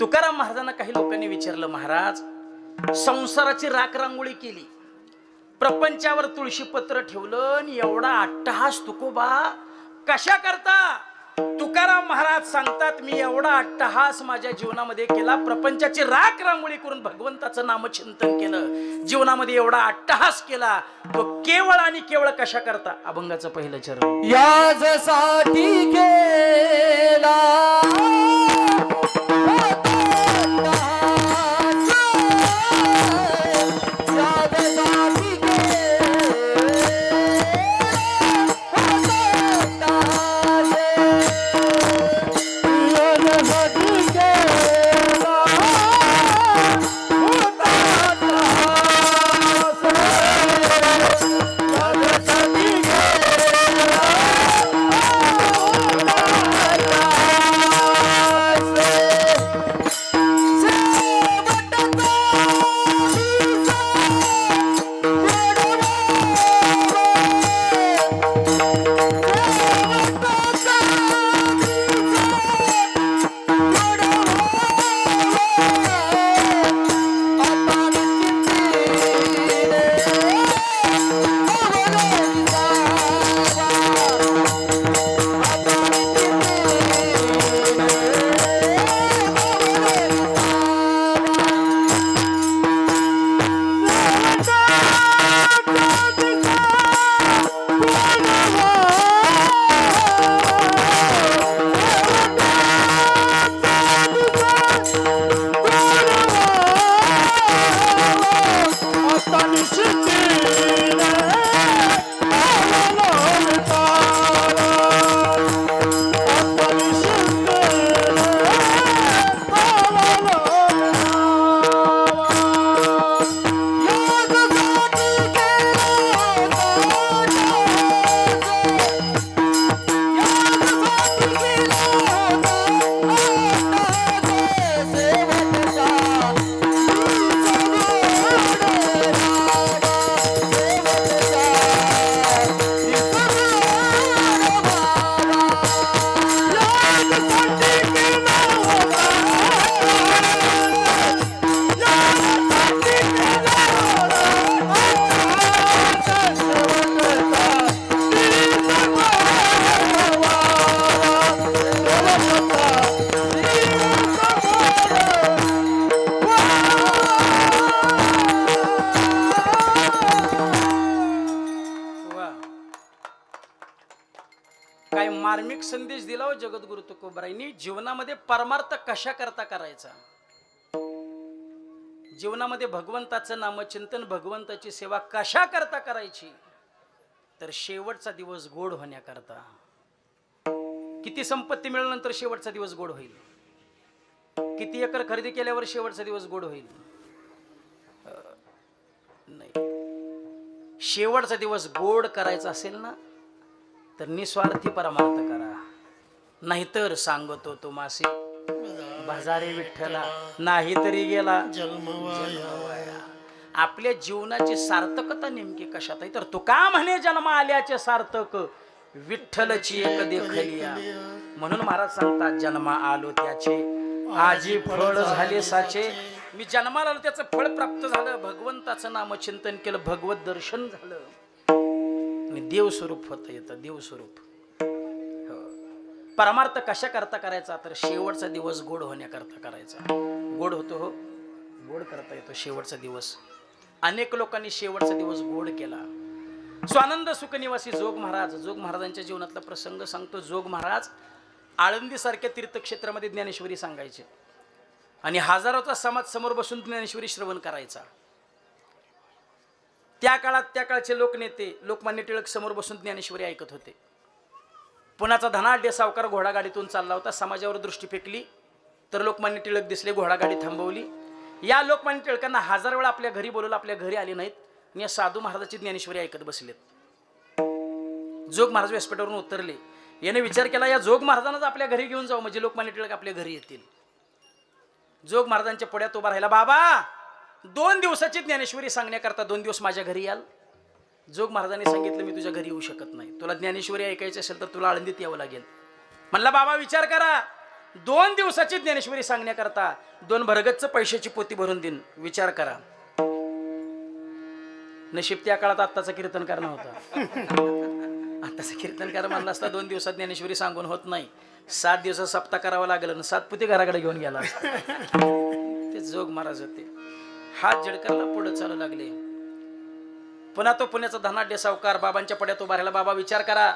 तुकाराम महाराजांना काही लोकांनी विचारलं महाराज संसाराची राख रांगोळी केली प्रपंचावर तुळशीपत्र ठेवलं आणि एवढा अट्टहास तुकोबा कशा करता? तुकाराम महाराज सांगतात मी एवढा अट्टहास माझ्या जीवनामध्ये केला प्रपंचाची राख रांगोळी करून भगवंताचं नामचिंतन केलं जीवनामध्ये एवढा अट्टहास केला तो केवळ आणि केवळ कशा करता? अभंगाचं पहिलं चरण. याजसाठी केला. एक संदेश दिला हो जगद्गुरु तुकोबराईंनी जीवनामध्ये परमार्थ कशा करता करायचा? जीवनामध्ये भगवंताचं नामचिंतन भगवंताची सेवा कशा करता करायची? तर शेवटचा दिवस गोड होण्याकरता. किती संपत्ती मिळाल्यानंतर शेवटचा दिवस गोड होईल? किती एकर खरेदी केल्यावर शेवटचा दिवस गोड होईल? नाही. शेवटचा दिवस गोड करायचा असेल ना तर निस्वार्थी परमार्थ करा. नाहीतर सांगतो तो मासे बाजारे विठ्ठला नाहीतरी गेला जन्मवाया. आपल्या जीवनाची सार्थकता नेमकी कशात आहे? तर तू का म्हणे जन्म आल्याचे सार्थक विठ्ठलची एक देखलिया म्हणून महाराज सांगतात जन्मा आलो त्याचे आजी फळ झाले साचे. मी जन्माला आलो त्याचं फळ प्राप्त झालं भगवंताचं नामचिंतन केलं भगवत दर्शन झालं. आणि देव स्वरूप येतं देव स्वरूप हो. परमार्थ कशा करता करायचा? तर शेवटचा दिवस गोड होण्याकरता करायचा. गोड होतो हो. गोड करता येतो शेवटचा दिवस. अनेक लोकांनी शेवटचा दिवस गोड केला. स्वानंद सुखनिवासी जोग महाराज जोग महाराजांच्या जीवनातला प्रसंग सांगतो. जोग महाराज आळंदीसारख्या तीर्थक्षेत्रामध्ये ज्ञानेश्वरी सांगायचे. आणि हजारोचा समाज समोर बसून ज्ञानेश्वरी श्रवण करायचा. त्या काळात त्या काळचे लोकनेते लोकमान्य टिळक समोर बसून ज्ञानेश्वरी ऐकत होते. पुण्याचा धनाढ्य सावकार घोडागाडीतून चालला होता समाजावर दृष्टी फेकली तर लोकमान्य टिळक दिसले घोडागाडी थांबवली. या लोकमान्य टिळकांना हजार वेळा आपल्या घरी बोलवलं आपल्या घरी आले नाहीत आणि या साधू महाराजाची ज्ञानेश्वरी ऐकत बसलेत. जोग महाराज व्यासपीठावरून उतरले. याने विचार केला या जोग महाराजांनाच आपल्या घरी घेऊन जाऊ म्हणजे लोकमान्य टिळक आपल्या घरी येतील. जोग महाराजांच्या पुढ्यात उभा राहिला बाबा दोन दिवसाची ज्ञानेश्वरी सांगण्याकरता दोन दिवस माझ्या घरी याल. जोग महाराजांनी सांगितलं मी तुझ्या घरी येऊ शकत नाही. तुला ज्ञानेश्वरी ऐकायची असेल तर तुला आळंदीत यावं लागेल. म्हणला बाबा विचार करा. दोन दिवसाची ज्ञानेश्वरी सांगण्याकरता दोन भरगतच पैशाची पोती भरून देईन विचार करा. नशीब त्या काळात आत्ताचा कीर्तनकार नव्हता आत्ताचा कीर्तनकार म्हणला असता दोन दिवसात ज्ञानेश्वरी सांगून होत नाही. सात दिवसात सप्ताह करावा लागेल आणि सात पुती घराकडे घेऊन गेला ते जोग महाराज होते. हात झडकारला पुढे चालू लागले. पुन्हा तो पुण्याचा धनाढ्य सावकार बाबांच्या पड्यात उभारायला बाबा विचार करा.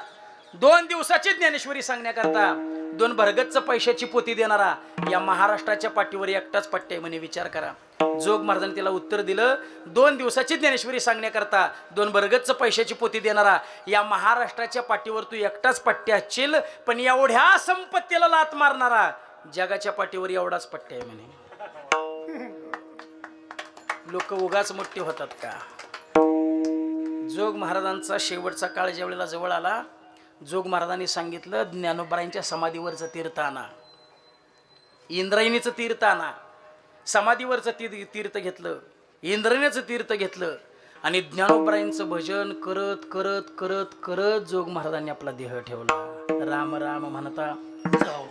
दोन दिवसाची ज्ञानेश्वरी सांगण्याकरता दोन भरगतच पैशाची पोती देणारा या महाराष्ट्राच्या पाठीवर एकटाच पट्टे म्हणे विचार करा. जोग महाराजांनी त्याला उत्तर दिलं. दोन दिवसाची ज्ञानेश्वरी सांगण्याकरता दोन भरगतच पैशाची पोती देणारा या महाराष्ट्राच्या पाठीवर तू एकटाच पट्टे असशील पण एवढ्या संपत्तीला लात मारणारा जगाच्या पाठीवर एवढाच पट्टे आहे म्हणे. लोक उगाच मोठे होतात का? जोग महाराजांचा शेवटचा काळ ज्या वेळेला जवळ आला जोग महाराजांनी सांगितलं ज्ञानोबरायांच्या समाधीवरचं तीर्थ आणा. इंद्रायणीचं तीर्थ आणा. समाधीवरचं तीर्थ तीर्थ घेतलं इंद्रायणीचं तीर्थ घेतलं आणि ज्ञानोबरायांचं भजन करत करत करत करत जोग महाराजांनी आपला देह ठेवला. राम राम म्हणता हो,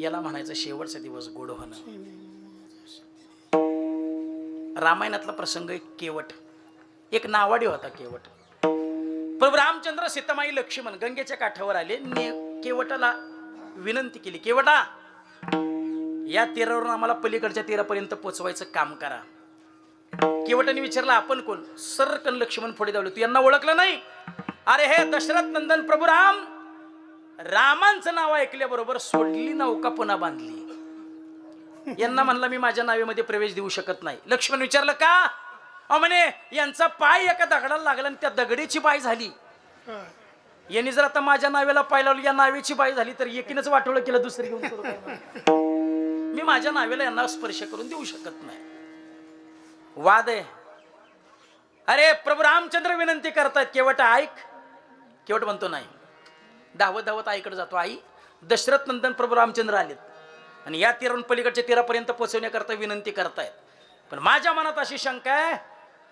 याला म्हणायचं शेवटचा दिवस गोड होणं. रामायणातला प्रसंग एक केवट. एक नावाडी होता केवट. प्रभू रामचंद्र सीतामाई लक्ष्मण गंगेच्या काठावर आले. ने केवटाला विनंती केली केवटा या तीरावरून आम्हाला पलीकडच्या तीरापर्यंत पोचवायचं काम करा. केवटाने विचारलं आपण कोण? सरकन लक्ष्मण पुढे धावले. तू यांना ओळखलं नाही? अरे हे दशरथ नंदन प्रभू राम रामांचं नाव ऐकल्याबरोबर सोडली नौका पुन्हा बांधली. यांना म्हणला मी माझ्या नावेमध्ये प्रवेश देऊ शकत नाही. लक्ष्मण विचारलं का? अहो म्हणे यांचा पाय एका दगडाला लागला आणि त्या दगडीची बाय झाली. यांनी जर आता माझ्या नावेला पाय लावली या नावेची बाय झाली तर एकीनच वाटोळं केलं दुसरी घेऊन मी माझ्या नावेला यांना स्पर्श करून देऊ शकत नाही. वाद आहे. अरे प्रभू रामचंद्र विनंती करतायत केवट ऐक. केवट म्हणतो नाही. धावत धावत आईकडे जातो. आई दशरथ नंदन प्रभू रामचंद्र आलेत. आणि या तीरावरून पलीकडच्या तीरापर्यंत पोचवण्याकरता विनंती करतायत. पण माझ्या मनात अशी शंका आहे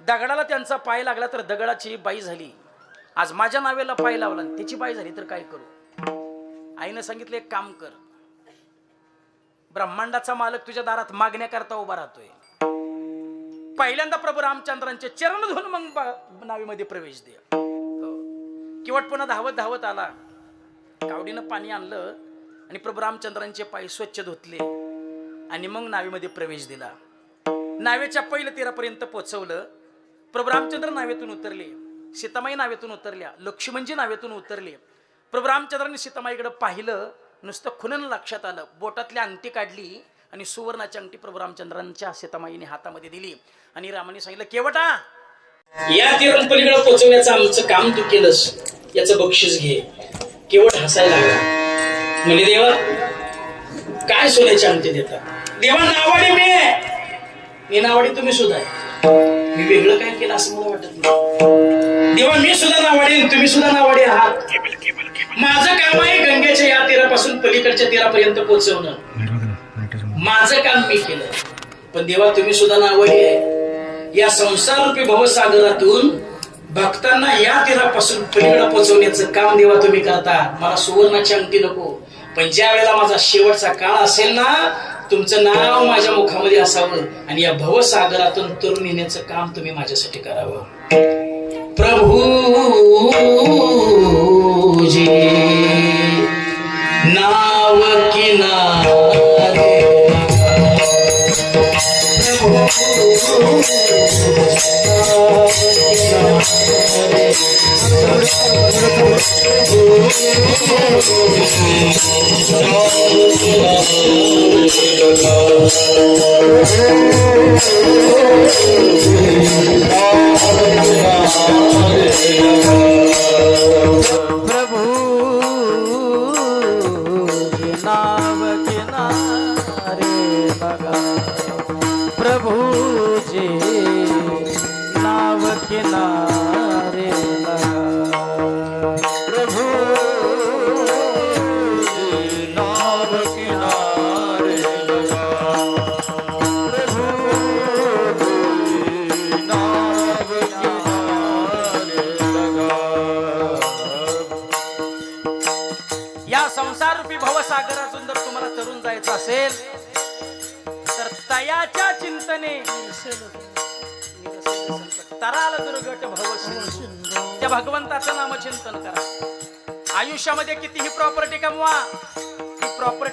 दगडाला त्यांचा पाय लागला तर दगडाची बाई झाली. आज माझ्या नावेला पाय लावला आणि त्याची बाई झाली तर काय करू? आईनं सांगितलं एक काम कर. ब्रह्मांडाचा मालक तुझ्या दारात मागण्याकरता उभा राहतोय. पहिल्यांदा प्रभू रामचंद्रांचे चरण धुवून मग नावीमध्ये प्रवेश दे. किंवा पुन्हा धावत धावत आला. कावडीनं पाणी आणलं. आणि प्रभू रामचंद्रांचे पाय स्वच्छ धुतले आणि मग नावेमध्ये प्रवेश दिला. नावेच्या पहिल्या तीरापर्यंत पोचवलं प्रभू रामचंद्र नावेतून उतरले. सीतामाई नावेतून उतरल्या. लक्ष्मणजी नावेतून उतरले. प्रभू रामचंद्रांनी सीतामाईकडे पाहिलं. नुसतं खुनन लक्षात आलं. बोटातली अंगठी काढली आणि सुवर्णाची अंगठी प्रभू रामचंद्रांच्या सीतामाईने हातामध्ये दिली. आणि रामाने सांगितलं केवटा या तीरून पलीकडे आमचं काम तू केलंस. याचं बक्षीस घे. केवळ हसायला लागला. म्हणजे देवा काय सोन्याची अंगठी देता देवा नावाडी मी आहे. मी नावाडी तुम्ही सुद्धा आहे. मी वेगळं काय केलं असं मला वाटत नाही. देवा मी सुद्धा नावाडी तुम्ही सुद्धा नावाडी आहात. माझं काम आहे गंगेच्या या तीरापासून पलीकडच्या तीरापर्यंत पोहोचवणं. माझं काम मी केलं पण देवा तुम्ही सुद्धा नावाडी आहे. या संसार रूपी भवसागरातून भक्तांना या तीरापासून पलीकडे पोहोचवण्याचं काम देवा तुम्ही करता. मला सुवर्णाची अंगठी नको. पण ज्या वेळेला माझा शेवटचा काळ असेल ना तुमचं नाव माझ्या मुखामध्ये असावं आणि या भवसागरातून तरुण येण्याचं काम तुम्ही माझ्यासाठी करावं. प्रभू जी नाव किनारे प्रभु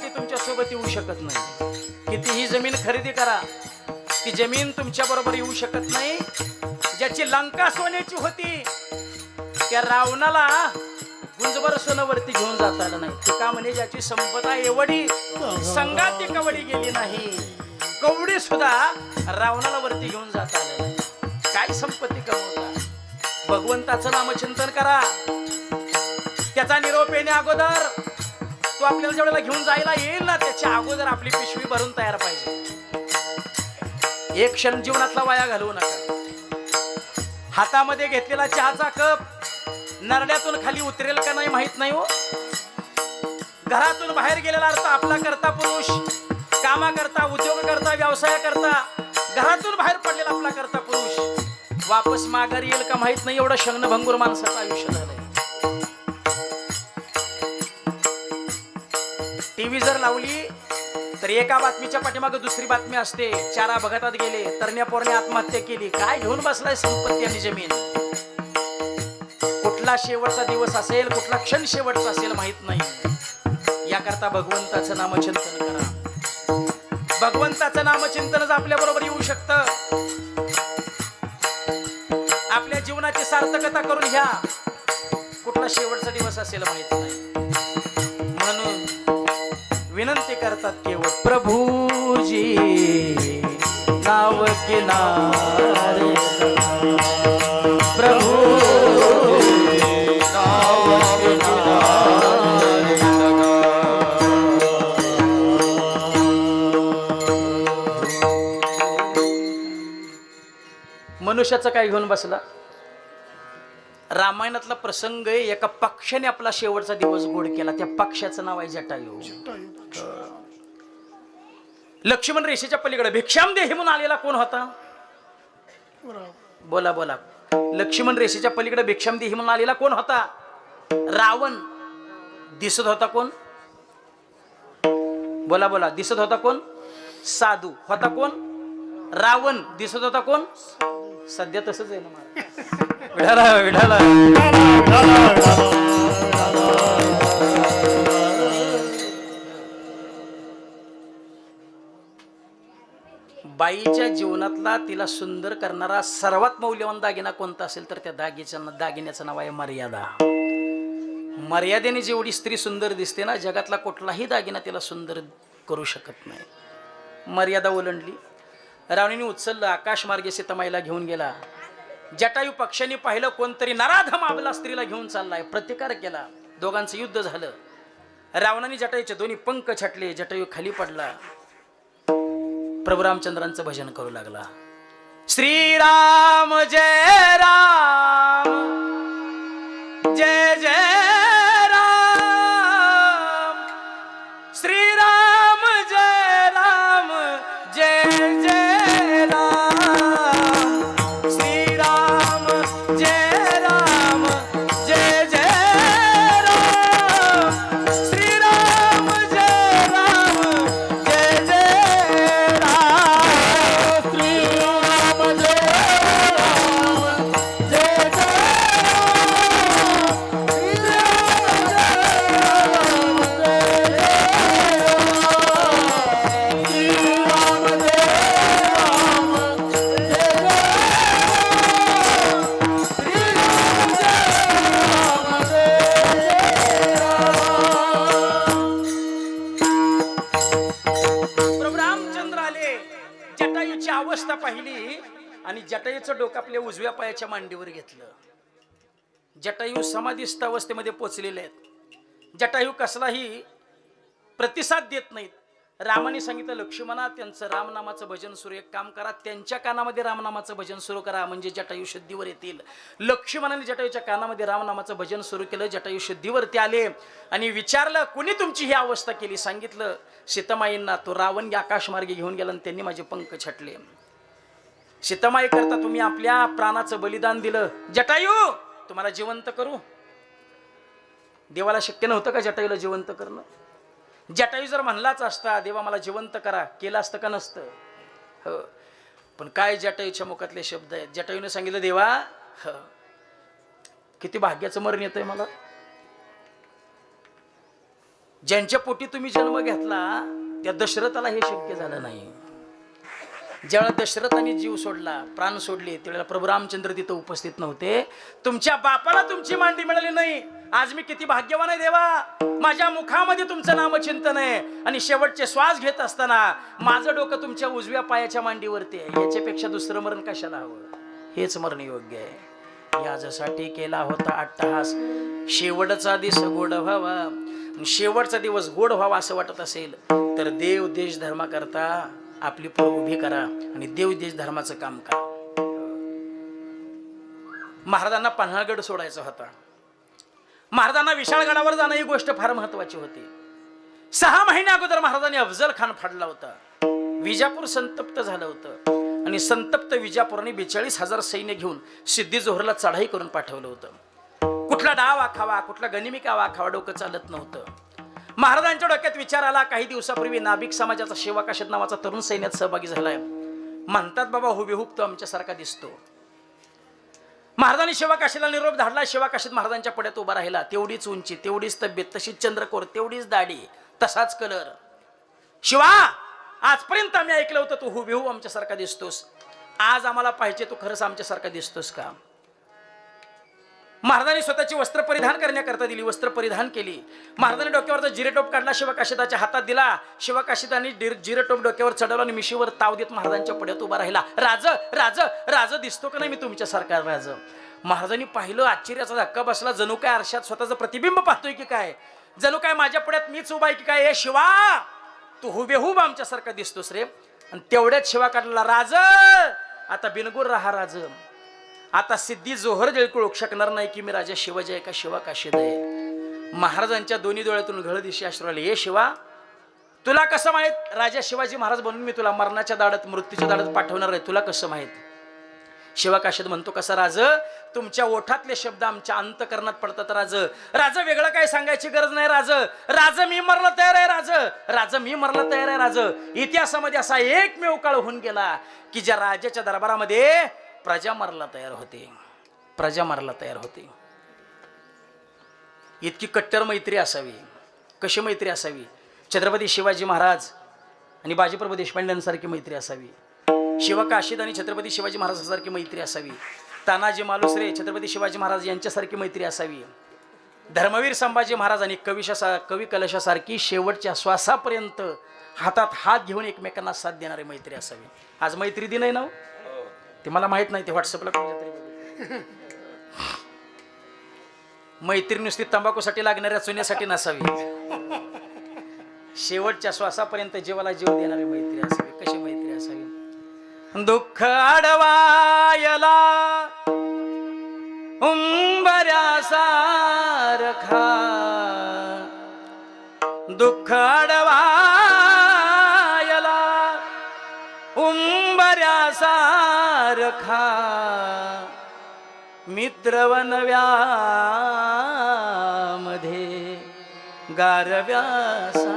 कधी प्रॉपर्टी तुमच्यासोबत येऊ शकत नाही. कितीही जमीन खरेदी करा ती जमीन तुमच्या बरोबर येऊ शकत नाही. ज्याची लंका सोन्याची होती त्या रावणाला गुंजभर सोनं घेऊन जाता आलं नाही. ते का म्हणे ज्याची संपदा एवढी संघाती ती कवडी गेली नाही कवडी सुद्धा रावणाला वरती घेऊन जाता आलं नाही. काय संपत्ती कमवता? भगवंताचं नामचिंतन करा. त्याचा निरोप येणे अगोदर तो आपल्याला जेवढ्याला घेऊन जायला येईल ना त्याच्या अगोदर आपली पिशवी भरून तयार पाहिजे. एक क्षण जीवनातला वाया घालवू नका. हातामध्ये घेतलेला चहाचा कप नरड्यातून खाली उतरेल का नाही माहीत नाही हो. घरातून बाहेर गेलेला अर्थ आपला करता पुरुष कामा करता उद्योग करता व्यवसाय करता घरातून बाहेर पडलेला आपला करता पुरुष वापस माघारी येईल का माहीत नाही एवढं शग्न भंगूर माणसाचं आयुष्य झालंय. टीव्ही जर लावली तर एका बातमीच्या पाठीमागे दुसरी बातमी असते. चारा भगतात गेले तरण्या पोरने आत्महत्या केली. काय घेऊन बसलाय संपत्ती आणि जमीन? कुठला शेवटचा दिवस असेल कुठला क्षण शेवटचा असेल माहीत नाही. याकरता भगवंताचं नामचिंतन करा. भगवंताचं नामचिंतनच आपल्या बरोबर येऊ शकत आपल्या जीवनाची सार्थकता करून घ्या. कुठला शेवटचा दिवस असेल माहीत नाही. करतात केवळ प्रभूजी. नाव किनारे प्रभू मनुष्याचं काय घेऊन बसला? रामायणातला प्रसंग एका पक्षाने आपला शेवटचा दिवस गोड केला. त्या पक्षाचं नाव आहे जटायू. लक्ष्मण रेषेच्या पलीकडे. भिक्षाम देही म्हणून आलेला कोण होता? बोला बोला. लक्ष्मण रेषेच्या पलीकडे भिक्षाम देही म्हणून आलेला कोण होता? रावण. दिसत होता कोण? बोला बोला. दिसत होता कोण? साधू. होता कोण? रावण. दिसत होता कोण? सध्या तसंच आहे ना मला विढाला विढाला. बाईच्या जीवनातला तिला सुंदर करणारा सर्वात मौल्यवान दागिना कोणता असेल तर त्या दागिच्या दागिन्याचं नाव आहे मर्यादा. मर्यादेने जेवढी स्त्री सुंदर दिसते ना जगातला कुठलाही दागिना तिला सुंदर करू शकत नाही. मर्यादा ओलांडली. रावणीने उचललं आकाशमार्गे सीतामाईला घेऊन गेला. जटायू पक्षांनी पाहिलं कोणतरी नराधम आपला स्त्रीला घेऊन चाललाय प्रतिकार केला. दोघांचं युद्ध झालं. रावणाने जटायूचे दोन्ही पंख छटले जटायू खाली पडला. प्रभू रामचंद्रांचं भजन करू लागला. श्रीराम जय राम जय जय रुपयाच्या मांडीवर घेतलं. जटायू समाधीस्थ अवस्थेमध्ये पोचलेले आहेत. जटायू कसलाही प्रतिसाद देत नाहीत. रामाने सांगितलं लक्ष्मणा त्यांचं रामनामाचं भजन सुरू एक काम करा त्यांच्या कानामध्ये रामनामाचं भजन सुरू करा म्हणजे जटायू शुद्धीवर येतील. लक्ष्मणाने जटायूच्या कानामध्ये रामनामाचं भजन सुरू केलं जटायू शुद्धीवरती आले आणि विचारलं कुणी तुमची ही अवस्था केली? सांगितलं सीतामाईंना तो रावण आकाशमार्गे घेऊन गेला आणि त्यांनी माझे पंख छटले. सीतामाई करता तुम्ही आपल्या प्राणाचं बलिदान दिलं. जटायू तुम्हाला जिवंत करू. देवाला शक्य नव्हतं का जटायूला जिवंत करणं? जटायू जर म्हणलाच असता देवा मला जिवंत करा. केलं असतं का नसतं? हो. पण काय जटायूच्या मुखातले शब्द आहेत? जटायूने सांगितलं देवा ह. किती भाग्याचं मरण येतंय मला. ज्यांच्या पोटी तुम्ही जन्म घेतला त्या दशरथाला हे शक्य झालं नाही. ज्यावेळेला दशरथाने जीव सोडला प्राण सोडले त्यावेळेला प्रभू रामचंद्र तिथं उपस्थित नव्हते. तुमच्या बापाला तुमची मांडी मिळाली नाही. आज मी किती भाग्यवान आहे देवा. माझ्या मुखामध्ये तुमचं नामचिंतन आहे. आणि शेवटचे श्वास घेत असताना माझं डोकं तुमच्या उजव्या पायाच्या मांडीवरती आहे. याच्यापेक्षा दुसरं मरण कशाला हवं? हेच मरण योग्य आहे. याजसाठी केला होता अट्टहास. शेवटचा दिवस गोड व्हावा. शेवटचा दिवस गोड व्हावा असं वाटत असेल तर देव देश धर्माकरता आपली फळ उभी करा आणि देव देश धर्माचं काम करा. महाराजांना पन्हाळगड सोडायचा होता. महाराजांना विशाळगडावर जाणं ही गोष्ट फार महत्वाची होती. सहा महिन्या अगोदर महाराजांनी अफजल खान फाडला होता. विजापूर संतप्त झालं होतं. आणि संतप्त विजापूरने बेचाळीस हजार सैन्य घेऊन सिद्धी जोहरला चढाई करून पाठवलं होतं. कुठला डाव आखावा कुठला गनिमिका आखावा डोकं चालत नव्हतं. महाराजांच्या डोक्यात विचार आला. काही दिवसापूर्वी नाभिक समाजाचा सेवा नावाचा तरुण सैन्यात सहभागी झालाय. म्हणतात बाबा हुबेहूब तो आमच्यासारखा दिसतो. महाराजांनी सेवा काशीला निरोप धाडला. शिवाकाशीत काशीत महाराजांच्या पड्यात उभा राहिला. तेवढीच उंची तेवढीच तब्येत तशीच चंद्रकोर तेवढीच दाढी तसाच कलर. शिवा आजपर्यंत आम्ही ऐकलं होतं तू हुबेहूब आमच्यासारखा दिसतोस. आज आम्हाला पाहिजे तू खरंच आमच्यासारखा दिसतोस का? महाराजांनी स्वतःची वस्त्र परिधान करण्याकरता दिली वस्त्र परिधान केली. महाराजांनी डोक्यावरचा जिरेटोप काढला शिवकाशिदाच्या हातात दिला. शिवकाशिदाने जिरेटोप डोक्यावर चढवला आणि मिशीवर ताव देत महाराजांच्या पड्यात उभा राहिला. राज राज राज दिसतो का नाही मी तुमच्यासारखा राज? महाराजांनी पाहिलं आश्चर्याचा धक्का बसला. जणू काय आरशात स्वतःचं प्रतिबिंब पाहतोय की काय? जणू काय माझ्या पुढ्यात मीच उभा आहे की काय? हे शिवा! तू हुबेहूब आमच्यासारखा दिसतोस रे. आणि तेवढ्यात शिवा काढला राज! आता बिनगुर राहा राज. आता सिद्धी जोहर जळकू ओळखू शकणार नाही की मी राजा शिवाजी आहे का शिवा काशीद आहे महाराजांच्या दोन्ही डोळ्यातून घळ दिशी अश्रू आले. हे शिवा तुला कसं माहीत? राजा शिवाजी महाराज बनून मी तुला मरणाच्या दाडात मृत्यूच्या दाडात पाठवणार आहे. तुला कसं माहीत? शिवा काशीद म्हणतो कसा राज? तुमच्या ओठातले शब्द आमच्या अंतकरणात पडतात राज. राज वेगळं काय सांगायची गरज नाही राज. राज मी मरला तयार आहे राज. राज मी मरला तयार आहे राज. इतिहासामध्ये असा एकमेव काळ होऊन गेला की ज्या राजाच्या दरबारामध्ये प्रजा मरला तयार होते. प्रजा मरला तयार होते. इतकी कट्टर मैत्री असावी कशी मैत्री असावी? छत्रपती शिवाजी महाराज आणि बाजीप्रभू देशपांड्यांसारखी मैत्री असावी. शिव काशीद आणि छत्रपती शिवाजी महाराजांसारखी मैत्री असावी. तानाजी मालुसरे छत्रपती शिवाजी महाराज यांच्यासारखी मैत्री असावी. धर्मवीर संभाजी महाराज आणि कविशा कवी कलशासारखी शेवटच्या श्वासापर्यंत हातात हात घेऊन एकमेकांना साथ देणारी मैत्री असावी. आज मैत्री दिन आहे ना हो? ते मला माहीत नाही ते व्हॉट्सअपला मैत्री नुसती तंबाखूसाठी लागणाऱ्या चुन्यासाठी नसावी. शेवटच्या श्वासापर्यंत जीवाला जीव देणारी मैत्री असावी. कशी मैत्री असावी? दुःख अडवायला उंबऱ्यासारखा दुःख अडवायला सारखा मित्रवनव्यामध्ये गारव्यासारखा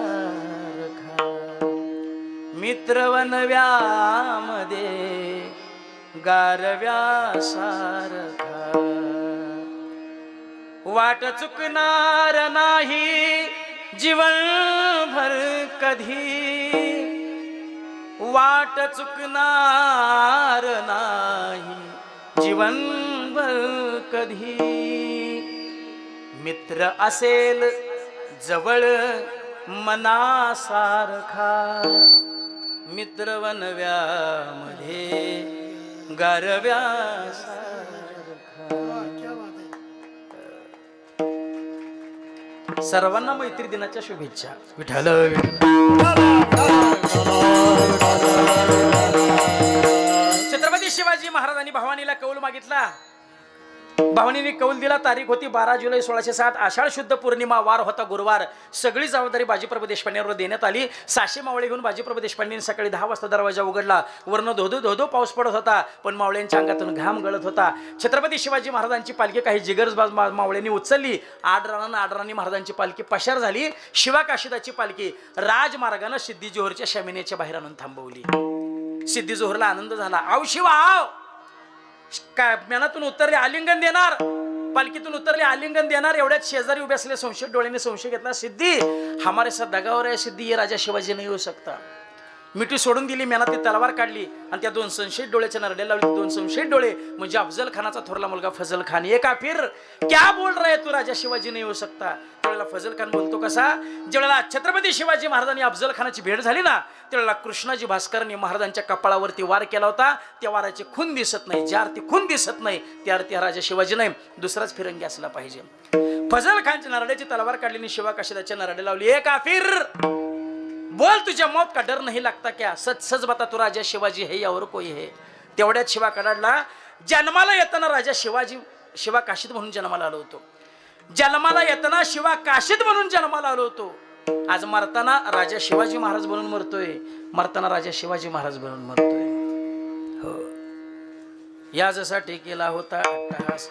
मित्रवनव्यामध्ये गारव्यासारखा वाट चुकणार नाही जीवनभर कधी वाट चुकणार नाही. जीवनभर कधी? मित्र असेल जवळ मनासारखा. मित्र वनव्यामध्ये गारव्यासारखा. सर्वांना मैत्री दिनाच्या शुभेच्छा. विठाल छत्रपती शिवाजी महाराजांनी भवानीला कौल मागितला. भावनीने कौल दिला. तारीख होती बारा जुलै सोळाशे साठ आषाढ शुद्ध पौर्णिमा वार होता गुरुवार. सगळी जबाबदारी बाजीप्रभू देशपांडेवर देण्यात आली. साशे मावळे घेऊन बाजीप्रभू देशपांडेंनी सकाळी दहा वाजता दरवाजा उघडला. वरनं धोधो धोधो पाऊस पडत होता. पण मावळ्यांच्या अंगातून घाम गळत होता. छत्रपती शिवाजी महाराजांची पालखी काही जिगरबाज मा- मावळ्यांनी उचलली. आडरानं आडराणी महाराजांची पालखी पशार झाली. शिवा काशिदाची पालखी राजमार्गानं सिद्धी जोहरच्या शमिनेच्या बाहेर आणून थांबवली. सिद्धी जोहरला आनंद झाला. आव शिवा आव काय मनातून उतरले आलिंगन देणार. पालखीतून उतरले आलिंगन देणार. एवढ्यात शेजारी उभे असले संशय डोळ्याने संशय घेतला सिद्धी हमारे साथ दगावर आहे सिद्धी ये राजा शिवाजी नाही येऊ शकता. मिठी सोडून दिली मेनात ती तलवार काढली आणि त्या दोन संशयित डोळ्याच्या नरड्या लावली. दोन संशयित डोळे म्हणजे अफजल खानाचा थोरला मुलगा फजल खान. ये का फिर क्या बोल रहा है तू राजा शिवाजी? नाही येऊ शकता. त्यावेळेला फजल खान बोलतो कसा? ज्यावेळेला छत्रपती शिवाजी महाराजांनी अफजल खानाची भेट झाली ना त्यावेळेला कृष्णाजी भास्करांनी महाराजांच्या कपाळावरती वार केला होता. त्या वाराची खून दिसत नाही ज्या अर्थी खून दिसत नाही त्या अर्थी राजा शिवाजी नाही. दुसराच फिरंगी असला पाहिजे. फजल खानच्या नरड्याची तलवार काढली आणि शिवा काशिदाच्या नरडे लावली? ए काफिर! बोल तुझ्या मौत का डर नाही लागता क्या? सच सच बता तू राजा शिवाजी हे यावर कोई हे? तेवढ्यात शिवा कडाडला जन्माला येताना राजा शिवाजी शिवा काशीद म्हणून जन्माला आलो होतो. जन्माला येताना शिवा काशीद म्हणून जन्माला आलो होतो. आज मरताना राजा शिवाजी महाराज बनून मरतोय. मरताना राजा शिवाजी महाराज बनून मरतोय. हो. याजसाठी केला होता अट्टहास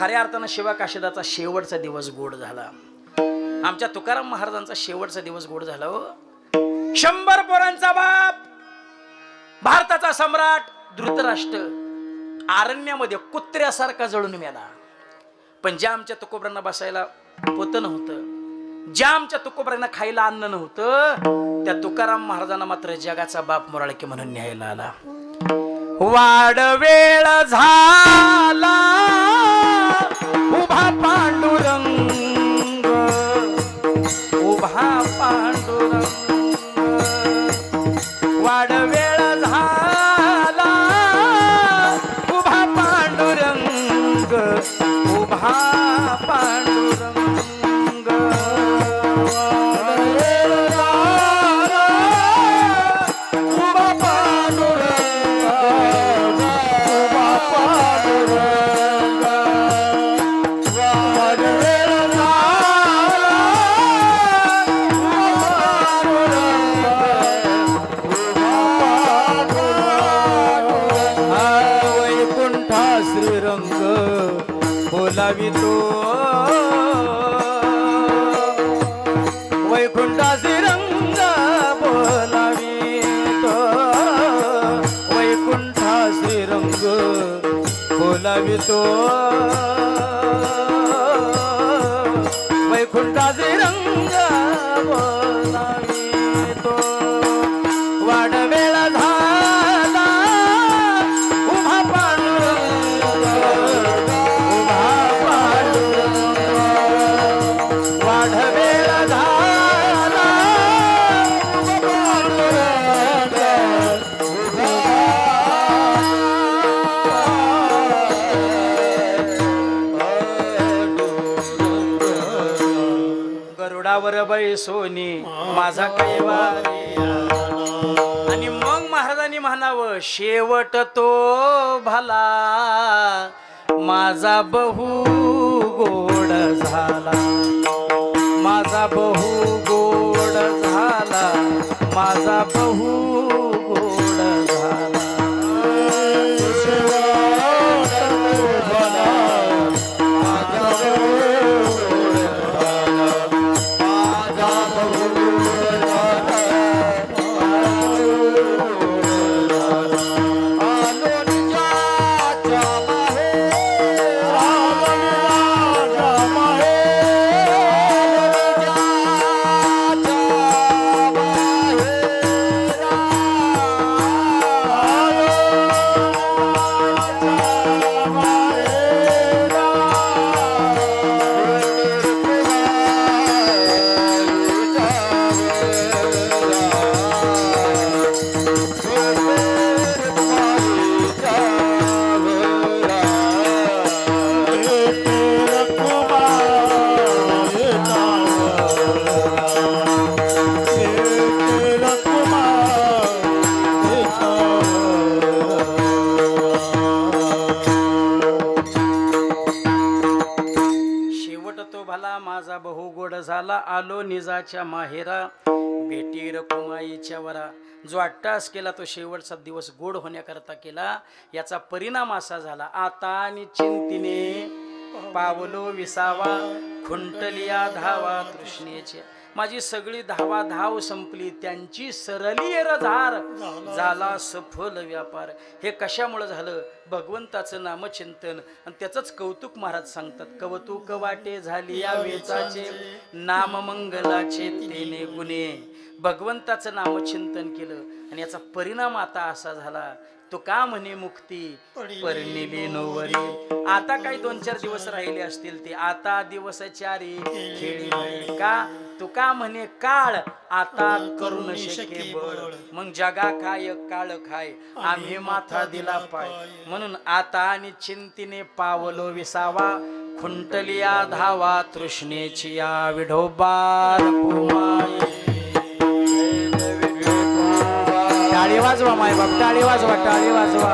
खऱ्या अर्थानं शिवा काशिदाचा शेवटचा दिवस गोड झाला. आमच्या तुकाराम महाराजांचा शेवटचा दिवस गोड झाला हो. शंभर पोरांचा बाप. भारताचा सम्राट धृतराष्ट्र. आरण्यामध्ये कुत्र्यासारखा जळून मेला. पण ज्या आमच्या तुकोबरांना बसायला पोत नव्हतं ज्या आमच्या तुकोबरांना खायला अन्न नव्हतं त्या तुकाराम महाराजांना मात्र जगाचा बाप मोराळके म्हणून न्यायला आला. वाड वेळ झाला. बोलावितो वैकुंठा रंग बोलावितो. वैकुंठा रंग बोलावितो. बाई सोनी माझा कैवारी आणि मग महाराजांनी म्हणावं शेवट तो भला माझा बहु गोड झाला. माझा बहु गोड झाला माझा बहु आलो माहेरा भेटी रकुमाईच्या वरा. जो अट्टास केला तो शेवटचा दिवस गोड होण्याकरता केला. याचा परिणाम असा झाला. आता आणि चिंतीने पावलो विसावा खुंटलिया धावा तृष्णेच्या माझी सगळी धावा धाव संपली त्यांची सरली रधार झाला सफल व्यापार. हे कशामुळे झालं? भगवंताचं नामचिंतन. आणि त्याचंच कौतुक महाराज सांगतात कवतुक वाटे झाली या वेचाचे नाममंगलाचे तेने गुणे. भगवंताचं नामचिंतन केलं आणि याचा परिणाम आता असा झाला. तो का म्हणे मुक्ती परिणिली नोवरी. आता काही दोन चार दिवस राहिले असतील ते. आता दिवस चारी खेळी का? तू का म्हणे काळ आता करून शके बळ. मग जगा काय काळ खाय आम्ही माथा दिला पाय. म्हणून आता आणि चिंतीने पावलो विसावा. खुंटलिया धावा तृष्णेची या विढोबार टाळी वाजवा माय बाप टाळी वाजवा टाळी वाजवा.